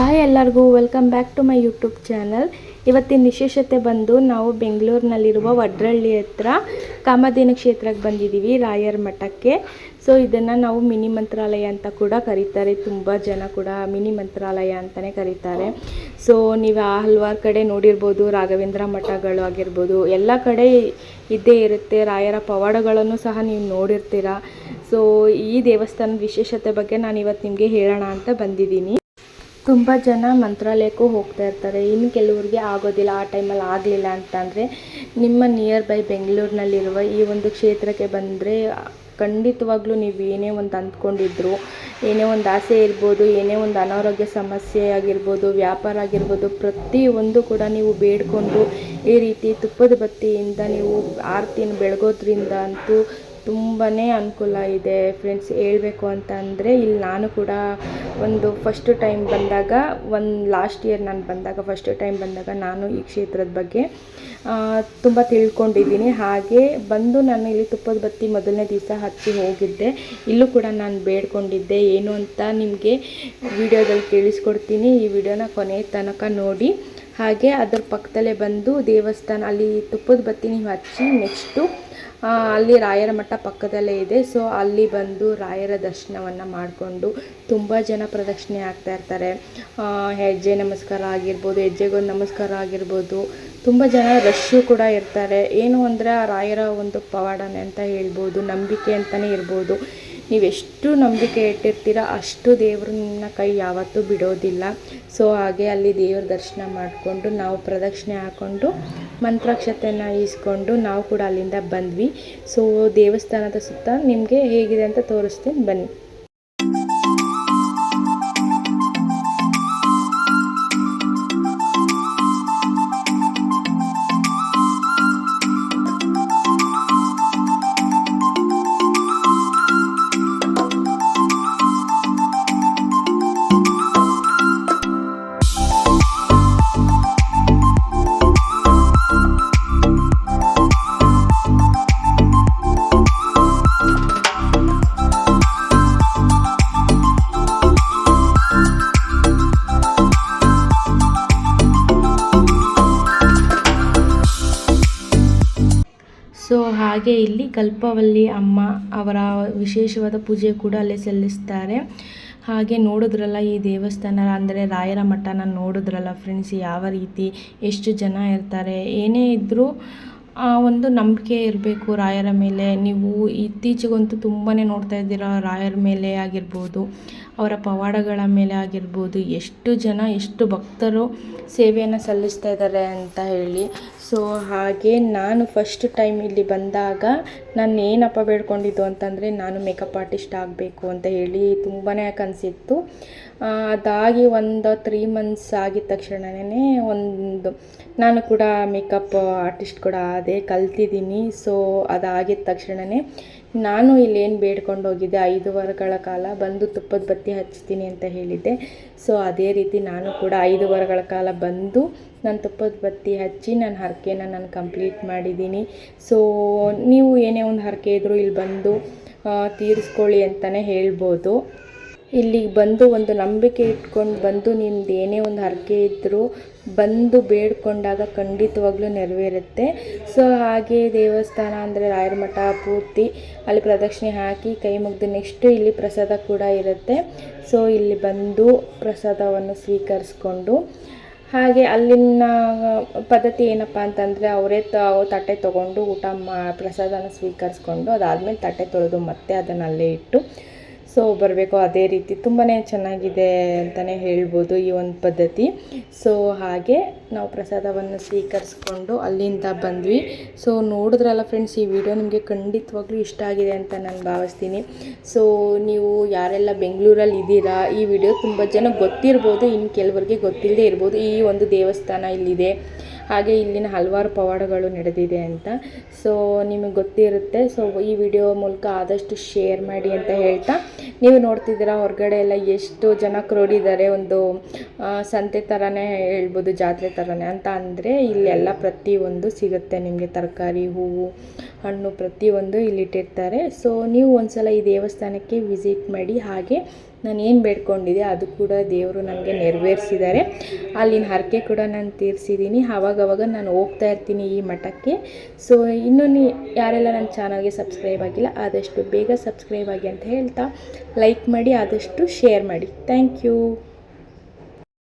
Hi ಎಲ್ಲರಿಗೂ welcome back to my YouTube channel ಇವತ್ತಿನ ವಿಶೇಷತೆ ಬಂದು ನಾವು ಬೆಂಗಳೂರಿನಲ್ಲಿರುವ ವಡ್ರಳ್ಳಿ ಹತ್ರ ಕಾಮಧೇನು ಕ್ಷೇತ್ರಕ್ಕೆ ಬಂದಿದ್ದೀವಿ, ರಾಯರ ಮಠಕ್ಕೆ. ಸೊ ಇದನ್ನು ನಾವು ಮಿನಿ ಮಂತ್ರಾಲಯ ಅಂತ ಕೂಡ ಕರೀತಾರೆ. ತುಂಬ ಜನ ಕೂಡ ಮಿನಿ ಮಂತ್ರಾಲಯ ಅಂತಲೇ ಕರೀತಾರೆ. ಸೊ ನೀವು ಹಲವಾರು ಕಡೆ ನೋಡಿರ್ಬೋದು, ರಾಘವೇಂದ್ರ ಮಠಗಳು ಆಗಿರ್ಬೋದು, ಎಲ್ಲ ಕಡೆ ಇದ್ದೇ ಇರುತ್ತೆ. ರಾಯರ ಪವಾಡಗಳನ್ನು ಸಹ ನೀವು ನೋಡಿರ್ತೀರ. ಸೊ ಈ ದೇವಸ್ಥಾನದ ವಿಶೇಷತೆ ಬಗ್ಗೆ ನಾನು ಇವತ್ತು ನಿಮಗೆ ಹೇಳೋಣ ಅಂತ ಬಂದಿದ್ದೀನಿ. ತುಂಬ ಜನ ಮಂತ್ರಾಲಯಕ್ಕೂ ಹೋಗ್ತಾ ಇರ್ತಾರೆ. ಇನ್ನು ಕೆಲವ್ರಿಗೆ ಆಗೋದಿಲ್ಲ, ಆ ಟೈಮಲ್ಲಿ ಆಗಲಿಲ್ಲ ಅಂತಂದರೆ ನಿಮ್ಮ ನಿಯರ್ ಬೈ ಬೆಂಗಳೂರಿನಲ್ಲಿರುವ ಈ ಒಂದು ಕ್ಷೇತ್ರಕ್ಕೆ ಬಂದರೆ ಖಂಡಿತವಾಗ್ಲೂ ನೀವು ಏನೇ ಒಂದು ಅಂದ್ಕೊಂಡಿದ್ರು, ಏನೇ ಒಂದು ಆಸೆ ಇರ್ಬೋದು, ಏನೇ ಒಂದು ಅನಾರೋಗ್ಯ ಸಮಸ್ಯೆ ಆಗಿರ್ಬೋದು, ವ್ಯಾಪಾರ ಆಗಿರ್ಬೋದು ಪ್ರತಿಯೊಂದು ಕೂಡ ನೀವು ಬೇಡಿಕೊಂಡು ಈ ರೀತಿ ತುಪ್ಪದ ಬತ್ತಿಯಿಂದ ನೀವು ಆರತಿನ ಬೆಳಗೋದ್ರಿಂದ ಅಂತೂ ತುಂಬಾ ಅನುಕೂಲ ಇದೆ. ಫ್ರೆಂಡ್ಸ್ ಹೇಳಬೇಕು ಅಂತ ಅಂದರೆ ಇಲ್ಲಿ ನಾನು ಕೂಡ ಒಂದು ಫಸ್ಟ್ ಟೈಮ್ ಬಂದಾಗ, ಒಂದು ಲಾಸ್ಟ್ ಇಯರ್ ನಾನು ಬಂದಾಗ ಫಸ್ಟ್ ಟೈಮ್ ಬಂದಾಗ ನಾನು ಈ ಕ್ಷೇತ್ರದ ಬಗ್ಗೆ ತುಂಬ ತಿಳ್ಕೊಂಡಿದ್ದೀನಿ. ಹಾಗೆ ಬಂದು ನಾನು ಇಲ್ಲಿ ತುಪ್ಪದ ಬತ್ತಿ ಮೊದಲನೇ ದಿವಸ ಹಚ್ಚಿ ಹೋಗಿದ್ದೆ. ಇಲ್ಲೂ ಕೂಡ ನಾನು ಬೇಡ್ಕೊಂಡಿದ್ದೆ. ಏನು ಅಂತ ನಿಮಗೆ ವಿಡಿಯೋದಲ್ಲಿ ತಿಳಿಸ್ಕೊಡ್ತೀನಿ ಈ ವಿಡಿಯೋನ ಕೊನೆ ತನಕ ನೋಡಿ. ಹಾಗೆ ಅದರ ಪಕ್ಕದಲ್ಲೇ ಬಂದು ದೇವಸ್ಥಾನ, ಅಲ್ಲಿ ತುಪ್ಪದ ಬತ್ತಿ ನೀವು ಹಚ್ಚಿ ನೆಕ್ಸ್ಟು ಅಲ್ಲಿ ರಾಯರ ಮಠ ಪಕ್ಕದಲ್ಲೇ ಇದೆ. ಸೊ ಅಲ್ಲಿ ಬಂದು ರಾಯರ ದರ್ಶನವನ್ನು ಮಾಡಿಕೊಂಡು ತುಂಬ ಜನ ಪ್ರದಕ್ಷಿಣೆ ಆಗ್ತಾ ಇರ್ತಾರೆ. ಹೆಜ್ಜೆ ನಮಸ್ಕಾರ ಆಗಿರ್ಬೋದು, ಹೆಜ್ಜೆಗೊಂದು ನಮಸ್ಕಾರ ಆಗಿರ್ಬೋದು. ತುಂಬ ಜನ ರಶ್ಶು ಕೂಡ ಇರ್ತಾರೆ. ಏನು ಅಂದರೆ ಆ ರಾಯರ ಒಂದು ಪವಾಡನೆ ಅಂತ ಹೇಳ್ಬೋದು, ನಂಬಿಕೆ ಅಂತಲೇ ಇರ್ಬೋದು. ನೀವೆಷ್ಟು ನಂಬಿಕೆ ಇಟ್ಟಿರ್ತೀರ ಅಷ್ಟು ದೇವರು ನಿನ್ನ ಕೈ ಯಾವತ್ತೂ ಬಿಡೋದಿಲ್ಲ. ಸೊ ಹಾಗೆ ಅಲ್ಲಿ ದೇವ್ರ ದರ್ಶನ ಮಾಡಿಕೊಂಡು ನಾವು ಪ್ರದಕ್ಷಿಣೆ ಹಾಕ್ಕೊಂಡು ಮಂತ್ರಾಕ್ಷತೆಯನ್ನು ಈಸ್ಕೊಂಡು ನಾವು ಕೂಡ ಅಲ್ಲಿಂದ ಬಂದ್ವಿ. ಸೊ ದೇವಸ್ಥಾನದ ಸುತ್ತ ನಿಮಗೆ ಹೇಗಿದೆ ಅಂತ ತೋರಿಸ್ತೀನಿ. ಬನ್ನಿ. ಹಾಗೆ ಇಲ್ಲಿ ಕಲ್ಪವಲ್ಲಿ ಅಮ್ಮ ಅವರ ವಿಶೇಷವಾದ ಪೂಜೆ ಕೂಡ ಅಲ್ಲಿ ಸಲ್ಲಿಸ್ತಾರೆ. ಹಾಗೆ ನೋಡಿದ್ರಲ್ಲ ಈ ದೇವಸ್ಥಾನ, ಅಂದರೆ ರಾಯರ ಮಠನ ನೋಡಿದ್ರಲ್ಲ ಫ್ರೆಂಡ್ಸ್ ಯಾವ ರೀತಿ, ಎಷ್ಟು ಜನ ಇರ್ತಾರೆ, ಏನೇ ಇದ್ದರೂ ಆ ಒಂದು ನಂಬಿಕೆ ಇರಬೇಕು ರಾಯರ ಮೇಲೆ. ನೀವು ಇತ್ತೀಚೆಗಂತೂ ತುಂಬಾ ನೋಡ್ತಾ ಇದ್ದೀರ, ರಾಯರ ಮೇಲೆ ಆಗಿರ್ಬೋದು. ಅವರ ಪವಾಡಗಳ ಮೇಲೆ ಆಗಿರ್ಬೋದು, ಎಷ್ಟು ಜನ ಎಷ್ಟು ಭಕ್ತರು ಸೇವೆಯನ್ನು ಸಲ್ಲಿಸ್ತಾ ಇದ್ದಾರೆ ಅಂತ ಹೇಳಿ. ಸೊ ಹಾಗೆ ನಾನು ಫಸ್ಟ್ ಟೈಮ್ ಇಲ್ಲಿ ಬಂದಾಗ ನಾನು ಏನಪ್ಪ ಬೇಡ್ಕೊಂಡಿದ್ದು ಅಂತಂದರೆ ನಾನು ಮೇಕಪ್ ಆರ್ಟಿಸ್ಟ್ ಆಗಬೇಕು ಅಂತ ಹೇಳಿ ತುಂಬಾ ಕನಸಿತ್ತು ಅದಾಗಿ ಒಂದು ತ್ರೀ ಮಂತ್ಸ್ ಆಗಿದ ತಕ್ಷಣವೇ ಒಂದು, ನಾನು ಕೂಡ ಮೇಕಪ್ ಆರ್ಟಿಸ್ಟ್ ಕೂಡ ಅದೇ ಕಲ್ತಿದ್ದೀನಿ. ಸೊ ಅದಾಗಿದ ತಕ್ಷಣವೇ ನಾನು ಇಲ್ಲೇನು ಬೇಡ್ಕೊಂಡು ಹೋಗಿದ್ದೆ. ಐದು ವಾರಗಳ ಕಾಲ ಬಂದು ತುಪ್ಪದ ಬತ್ತಿ ಹಚ್ತೀನಿ ಅಂತ ಹೇಳಿದ್ದೆ. ಸೊ ಅದೇ ರೀತಿ ನಾನು ಕೂಡ ಐದು ವಾರಗಳ ಕಾಲ ಬಂದು ನಾನು ತುಪ್ಪದ ಬತ್ತಿ ಹಚ್ಚಿ ನನ್ನ ಹರಕೆನ ನಾನು ಕಂಪ್ಲೀಟ್ ಮಾಡಿದ್ದೀನಿ. ಸೊ ನೀವು ಏನೇ ಒಂದು ಹರಕೆ ಇದ್ದರೂ ಇಲ್ಲಿ ಬಂದು ತೀರಿಸ್ಕೊಳ್ಳಿ ಅಂತಲೇ ಹೇಳ್ಬೋದು. ಇಲ್ಲಿಗೆ ಬಂದು ಒಂದು ನಂಬಿಕೆ ಇಟ್ಕೊಂಡು ಬಂದು ನಿಮ್ದು ಏನೇ ಒಂದು ಹರಕೆ ಇದ್ದರೂ ಬಂದು ಬೇಡ್ಕೊಂಡಾಗ ಖಂಡಿತವಾಗ್ಲೂ ನೆರವೇರುತ್ತೆ. ಸೊ, ಹಾಗೆ ದೇವಸ್ಥಾನ ಅಂದರೆ ರಾಯರ ಮಠ ಪೂರ್ತಿ ಅಲ್ಲಿ ಪ್ರದಕ್ಷಿಣೆ ಹಾಕಿ ಕೈ ಮುಗಿದು ನೆಕ್ಸ್ಟು ಇಲ್ಲಿ ಪ್ರಸಾದ ಕೂಡ ಇರುತ್ತೆ. ಸೊ, ಇಲ್ಲಿ ಬಂದು ಪ್ರಸಾದವನ್ನು ಸ್ವೀಕರಿಸ್ಕೊಂಡು, ಹಾಗೆ ಅಲ್ಲಿನ ಪದ್ಧತಿ ಏನಪ್ಪ ಅಂತಂದರೆ ಅವರೇ ತ ತಟ್ಟೆ ತೊಗೊಂಡು ಊಟ ಮಾ, ಪ್ರಸಾದನ ಸ್ವೀಕರಿಸ್ಕೊಂಡು ಅದಾದಮೇಲೆ ತಟ್ಟೆ ತೊಳೆದು ಮತ್ತೆ ಅದನ್ನು ಅಲ್ಲೇ ಇಟ್ಟು ಸೊ ಬರಬೇಕು ಅದೇ ರೀತಿ ತುಂಬಾ ಚೆನ್ನಾಗಿದೆ ಅಂತಲೇ ಹೇಳ್ಬೋದು ಈ ಒಂದು ಪದ್ಧತಿ. ಸೊ ಹಾಗೆ ನಾವು ಪ್ರಸಾದವನ್ನು ಸ್ವೀಕರಿಸ್ಕೊಂಡು ಅಲ್ಲಿಂದ ಬಂದ್ವಿ. ಸೊ ನೋಡಿದ್ರಲ್ಲ ಫ್ರೆಂಡ್ಸ್ ಈ ವಿಡಿಯೋ ನಿಮಗೆ ಖಂಡಿತವಾಗ್ಲೂ ಇಷ್ಟ ಆಗಿದೆ ಅಂತ ನಾನು ಭಾವಿಸ್ತೀನಿ. ಸೊ ನೀವು ಯಾರೆಲ್ಲ ಬೆಂಗಳೂರಲ್ಲಿ ಇದ್ದೀರಾ, ಈ ವಿಡಿಯೋ ತುಂಬ ಜನ ಗೊತ್ತಿರ್ಬೋದು ಇನ್ನು ಕೆಲವರಿಗೆ ಗೊತ್ತಿಲ್ಲದೆ ಇರ್ಬೋದು, ಈ ಒಂದು ದೇವಸ್ಥಾನ ಇಲ್ಲಿದೆ. ಹಾಗೆ ಇಲ್ಲಿನ ಹಲವಾರು ಪವಾಡಗಳು ನಡೆದಿದೆ ಅಂತ. ಸೊ ನಿಮಗೆ ಗೊತ್ತಿರುತ್ತೆ. ಸೊ ಈ ವಿಡಿಯೋ ಮೂಲಕ ಆದಷ್ಟು ಶೇರ್ ಮಾಡಿ ಅಂತ ಹೇಳ್ತಾ, ನೀವು ನೋಡ್ತಿದ್ದೀರಾ ಹೊರಗಡೆ ಎಲ್ಲ ಎಷ್ಟು ಜನ ಕ್ರೋಡಿದ್ದಾರೆ ಒಂದು ಸಂತೆ ಥರನೇ ಹೇಳ್ಬೋದು, ಜಾತ್ರೆ ಥರನೇ ಅಂತ ಅಂದರೆ ಇಲ್ಲೆಲ್ಲ ಪ್ರತಿಯೊಂದು ಸಿಗುತ್ತೆ ನಿಮಗೆ. ತರಕಾರಿ, ಹೂವು, ಹಣ್ಣು ಪ್ರತಿಯೊಂದು ಇಲ್ಲಿ ಇಟ್ಟಿರ್ತಾರೆ. ಸೊ ನೀವು ಒಂದ್ಸಲ ಈ ದೇವಸ್ಥಾನಕ್ಕೆ ವಿಸಿಟ್ ಮಾಡಿ, ಹಾಗೆ ನಾನು ಏನು ಬೇಡ್ಕೊಂಡಿದ್ದೆ ಅದು ಕೂಡ ದೇವರು ನನಗೆ ನೆರವೇರಿಸಿದ್ದಾರೆ. ಅಲ್ಲಿನ ಹರಕೆ ಕೂಡ ನಾನು ತೀರಿಸಿದ್ದೀನಿ. ಆವಾಗವಾಗ ನಾನು ಹೋಗ್ತಾ ಇರ್ತೀನಿ ಈ ಮಠಕ್ಕೆ. ಸೊ ಇನ್ನೂ ಯಾರೆಲ್ಲ ನನ್ನ ಚಾನಲ್ಗೆ ಸಬ್ಸ್ಕ್ರೈಬ್ ಆಗಿಲ್ಲ, ಆದಷ್ಟು ಬೇಗ ಸಬ್ಸ್ಕ್ರೈಬ್ ಆಗಿ ಅಂತ ಹೇಳ್ತಾ ಲೈಕ್ ಮಾಡಿ, ಆದಷ್ಟು ಶೇರ್ ಮಾಡಿ. Thank you